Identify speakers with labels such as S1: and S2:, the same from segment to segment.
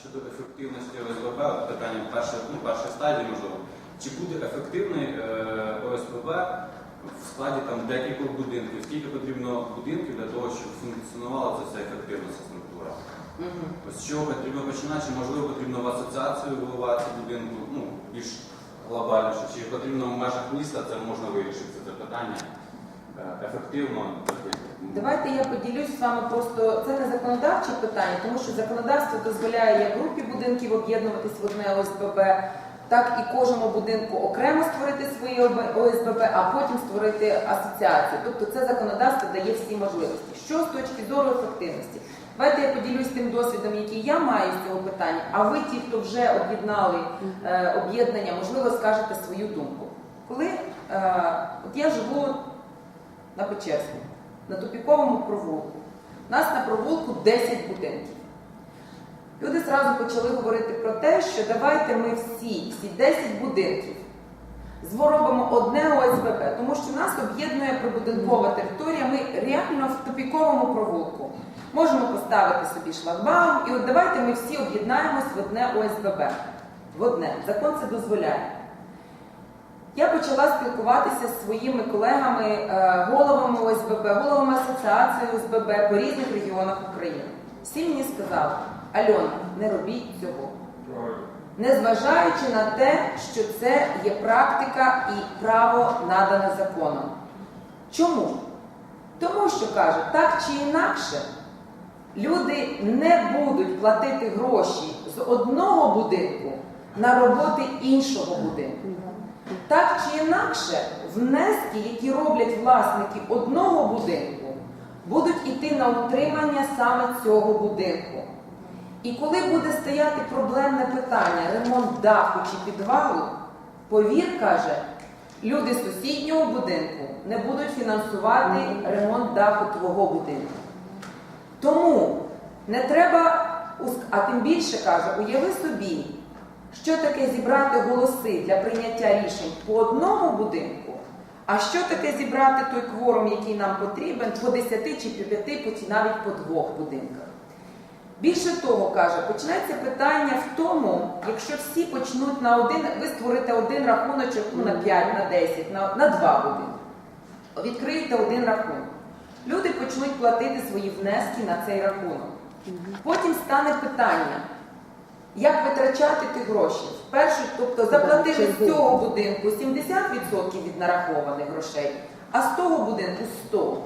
S1: щодо ефективності ОСББ, питання першої, ну, першої стадії, можливо. Чи буде ефективний е, ОСББ в складі там декількох будинків? Скільки потрібно будинків для того, щоб функціонувала ця вся ефективна структура? Ось з чого потрібно починати? Чи можливо потрібно в асоціацію виливати будинку, ну, більш глобальніше, чи потрібно в межах міста це можна вирішити це питання е, ефективно?
S2: Давайте я поділюсь з вами просто це не законодавче питання, тому що законодавство дозволяє як групі будинків об'єднуватись в одне ОСББ, так і кожному будинку окремо створити свої ОСББ, а потім створити асоціацію. Тобто це законодавство дає всі можливості. Що з точки зору ефективності? Давайте я поділюсь тим досвідом, який я маю з цього питання. А ви, ті, хто вже об'єднали е, об'єднання, можливо, скажете свою думку. Коли е, от я живу на Печерську, на тупіковому провулку. У нас на провулку 10 будинків. Люди зразу почали говорити про те, що давайте ми всі, всі 10 будинків, зробимо одне ОСББ, тому що нас об'єднує прибудинкова територія, ми реально в тупіковому провулку. Можемо поставити собі шлагбаум, і от давайте ми всі об'єднаємось в одне ОСББ. В одне. Закон це дозволяє. Я почала спілкуватися з своїми колегами, е, головами ОСББ, головами асоціації ОСББ по різних регіонах України. Всі мені сказали, Альона, не робіть цього. Незважаючи на те, що це є практика і право надане законом. Чому? Тому що каже, так чи інакше, люди не будуть платити гроші з одного будинку на роботи іншого будинку. Так чи інакше, внески, які роблять власники одного будинку, будуть йти на утримання саме цього будинку. І коли буде стояти проблемне питання, ремонт даху чи підвалу, повір, каже, люди з сусіднього будинку не будуть фінансувати ремонт даху твого будинку. Тому не треба, а тим більше каже, уяви собі, що таке зібрати голоси для прийняття рішень по одному будинку, а що таке зібрати той кворум, який нам потрібен, по 10 чи по 5, по- навіть по двох будинках. Більше того, каже, почнеться питання в тому, якщо всі почнуть на один, ви створите один рахуночок ну, на 5, на 10, на, на 2 будинки. Відкриєте один рахунок. Люди почнуть платити свої внески на цей рахунок. Потім стане питання, як витрачати ті гроші. Вперше, тобто заплатили з цього будинку 70% від нарахованих грошей, а з того будинку 100%.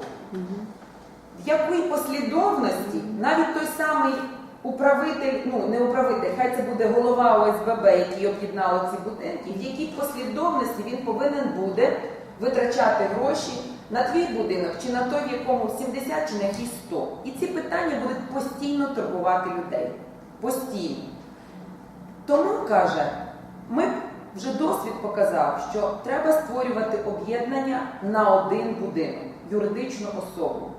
S2: В якій послідовності навіть той самий управитель, ну не управитель, хай це буде голова ОСББ, який об'єднало ці будинки, в якій послідовності він повинен буде витрачати гроші на твій будинок, чи на той, в якому 70, чи на який 100. І ці питання будуть постійно турбувати людей. Постійно. Тому каже, ми вже досвід показав, що треба створювати об'єднання на один будинок, юридичну особу.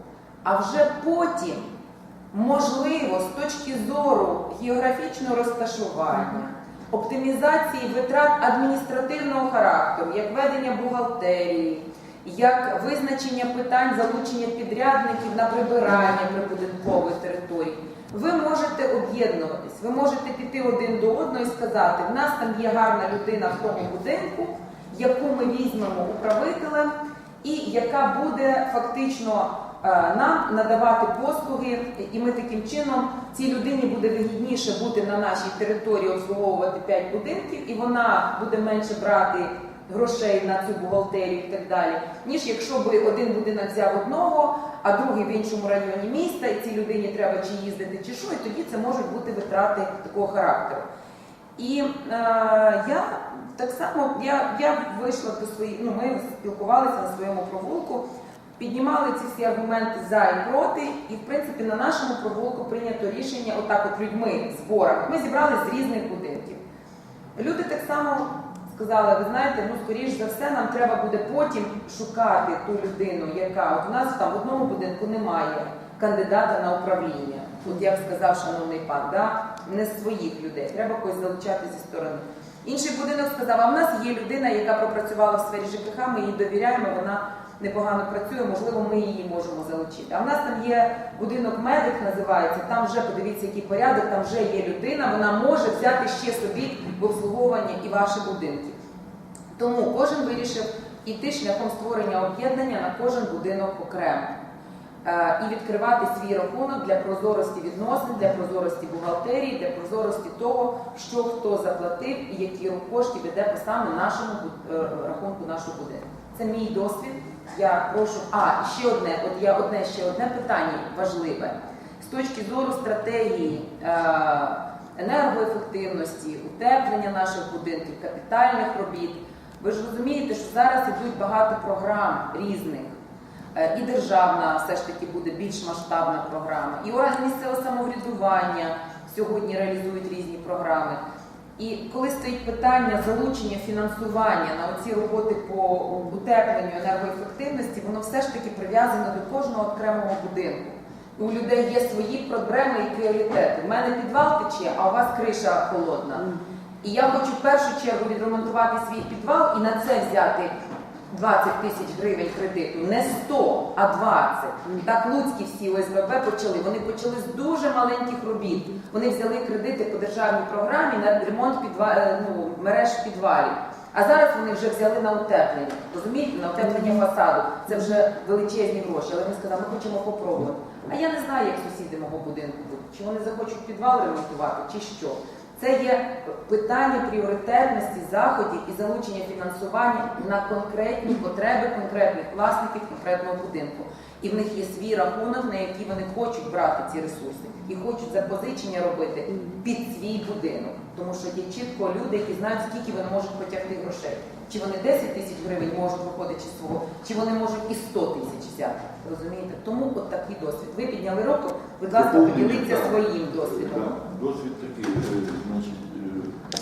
S2: А вже потім, можливо, з точки зору географічного розташування, оптимізації витрат адміністративного характеру, як ведення бухгалтерії, як визначення питань залучення підрядників на прибирання прибудинкової території, ви можете об'єднуватись, ви можете піти один до одного і сказати, в нас там є гарна людина в тому будинку, яку ми візьмемо управителем, і яка буде фактично е, нам надавати послуги, і ми таким чином цій людині буде вигідніше бути на нашій території, обслуговувати 5 будинків, і вона буде менше брати грошей на цю бухгалтерію і так далі, ніж якщо би один будинок взяв одного, а другий в іншому районі міста, і цій людині треба чи їздити, чи що, і тоді це можуть бути витрати такого характеру. І е, я так само я, я вийшла до своєї, ну ми спілкувалися на своєму провулку, піднімали ці всі аргументи за і проти, і в принципі на нашому провулку прийнято рішення, отак от людьми в зборах. Ми зібрали з різних будинків. Люди так само сказали, ви знаєте, ну скоріш за все, нам треба буде потім шукати ту людину, яка от у нас там в одному будинку немає кандидата на управління. От як сказав шановний пан, да? не своїх людей, треба когось залучати зі сторони. Інший будинок сказав, а в нас є людина, яка пропрацювала в сфері ЖКХ, ми їй довіряємо, вона непогано працює, можливо, ми її можемо залучити. А в нас там є будинок медик, називається. Там вже подивіться, який порядок, там вже є людина. Вона може взяти ще собі в обслуговування і ваші будинки. Тому кожен вирішив іти шляхом створення об'єднання на кожен будинок окремо. Е, І відкривати свій рахунок для прозорості відносин, для прозорості бухгалтерії, для прозорості того, що хто заплатив і який рух коштів іде по саме нашому е, рахунку нашого будинку. Це мій досвід. Я прошу. А ще одне, от я одне ще одне питання важливе з точки зору стратегії. е, енергоефективності, утеплення наших будинків, капітальних робіт. Ви ж розумієте, що зараз ідуть багато програм різних. Е, І державна все ж таки буде більш масштабна програма, і органи місцевого самоврядування сьогодні реалізують різні програми. І коли стоїть питання залучення фінансування на оці роботи по утепленню енергоефективності, воно все ж таки прив'язане до кожного окремого будинку. І у людей є свої проблеми і пріоритети. У мене підвал тече, а у вас криша холодна. І я хочу в першу чергу відремонтувати свій підвал і на це взяти 20 тисяч гривень кредиту. Не 100, а 20. Так луцькі всі ОСББ почали. Вони почали з дуже маленьких робіт. Вони взяли кредити по державній програмі на ремонт підва... е, ну, мереж підвалів. А зараз вони вже взяли на утеплення. Розумієте, на утеплення фасаду. Це вже величезні гроші. Але вони сказали, ми хочемо попробувати. А я не знаю, як сусіди мого будинку будуть. Чи вони захочуть підвал ремонтувати, чи що. Це є питання пріоритетності заходів і залучення фінансування на конкретні потреби конкретних власників конкретного будинку. І в них є свій рахунок, на який вони хочуть брати ці ресурси і хочуть запозичення робити під свій будинок. Тому що є чітко люди, які знають, скільки вони можуть потягти грошей. Чи вони 10 тисяч гривень можуть виходити з свого, чи вони можуть і 100 тисяч взяти. Розумієте? Тому от такий досвід. Ви підняли руку, будь ласка, поділіться своїм досвідом.
S3: Досвід такий, е, значить, е,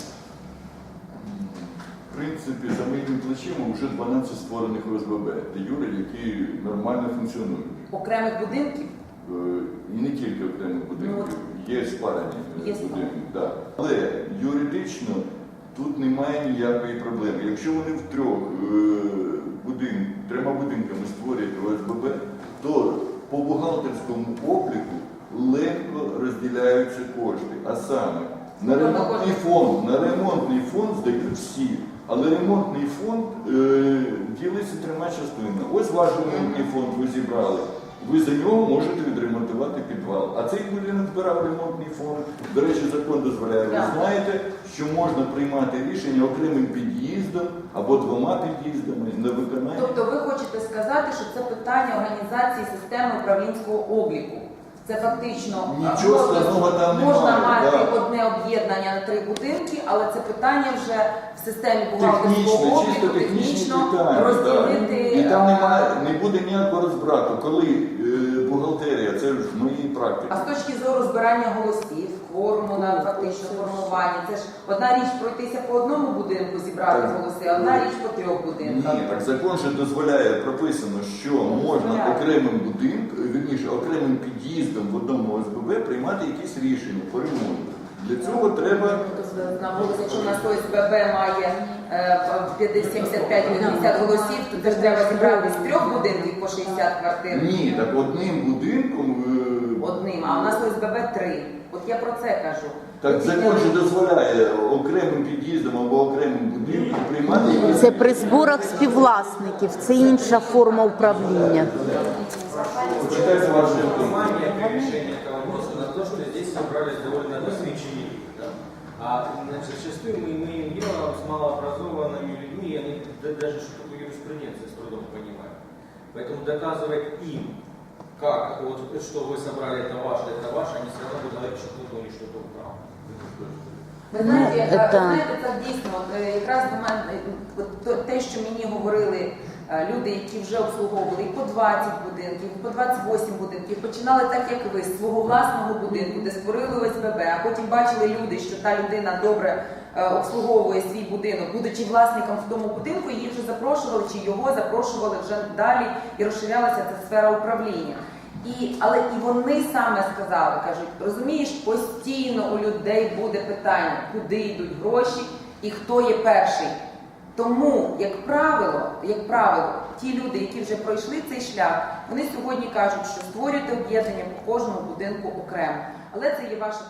S3: в принципі, за моїми плечима вже 12 створених ОСББ, де Юри, які нормально функціонують.
S2: Окремих будинків
S3: Е, І не тільки окремих будинків, є спарені будинки. Да. Але юридично тут немає ніякої проблеми. Якщо вони втрьох е, будин, трьома будинками створюють ОСББ, то по бухгалтерському обліку легко розділяються кошти. А саме на
S2: Ну,
S3: ремонтний фонд, на ремонтний фонд здають всі. Але ремонтний фонд е, ділиться трьома частинами. Ось ваш ремонтний фонд ви зібрали. Ви за нього можете відремонтувати підвал. А цей будинок збирав ремонтний фонд. До речі, закон дозволяє. Ви знаєте, що можна приймати рішення окремим під'їздом або двома під'їздами на виконання.
S2: Тобто ви хочете сказати, що це питання організації системи управлінського обліку. Це фактично
S3: Нічого
S2: можна-
S3: складного там
S2: можна мати
S3: да.
S2: одне об'єднання на три будинки, але це питання вже в системі
S3: Технічно,
S2: бухгалтерського
S3: чисто
S2: обліку технічно
S3: питання.
S2: розділити.
S3: да. І там немає, не буде ніякого розбрату. Коли е, бухгалтерія, це ж в моїй практиці.
S2: А з точки зору збирання голосів, кворуму на фактично формування, це ж одна річ пройтися по одному будинку, зібрати
S3: Так.
S2: голоси, а одна річ по трьох будинках.
S3: Ні, так закон же дозволяє, прописано, що можна
S2: дозволяє.
S3: окремим будинком, вірніше, окремим під'їздом в одному ОСББ приймати якісь рішення по ремонту. Для цього треба
S2: На вулиці, якщо у нас ОСББ має е, 75-80 голосів, то це ж треба зібрати з трьох будинків по 60 квартир
S3: ні, так одним будинком. е,
S2: одним, а у нас ОСББ три. От я про це кажу.
S3: Так закон же дозволяє окремим під'їздом або окремим будинком приймати
S4: Це при зборах співвласників, це інша форма управління.
S3: Почитайте ваше
S1: Внимание при решении этого вопроса на то, что здесь собрались довольно досвідчені люди. Да? А значит, зачастую мы имеем дело с малообразованными людьми, и они да- даже что такое юриспруденция с трудом понимают. Поэтому доказывать им, как, вот, что вы собрали, это ваше, это ваше, они все равно будут говорить, что кто-то у них что-то украл.
S2: Ви знаєте,
S4: Ну,
S2: е,
S4: це-
S2: знаєте, це дійсно от, е, якраз до мене е, от то- те, що мені говорили е, люди, які вже обслуговували і по 20 будинків, і по 28 будинків, починали так, як ви, з свого власного будинку, де створили ОСББ, а потім бачили люди, що та людина добре е, обслуговує свій будинок, будучи власником в тому будинку, їх вже запрошували, чи його запрошували вже далі і розширялася ця сфера управління. І, але і вони саме сказали, кажуть, розумієш, постійно у людей буде питання, куди йдуть гроші і хто є перший. Тому, як правило, як правило, ті люди, які вже пройшли цей шлях, вони сьогодні кажуть, що створюйте об'єднання по кожному будинку окремо. Але це є ваша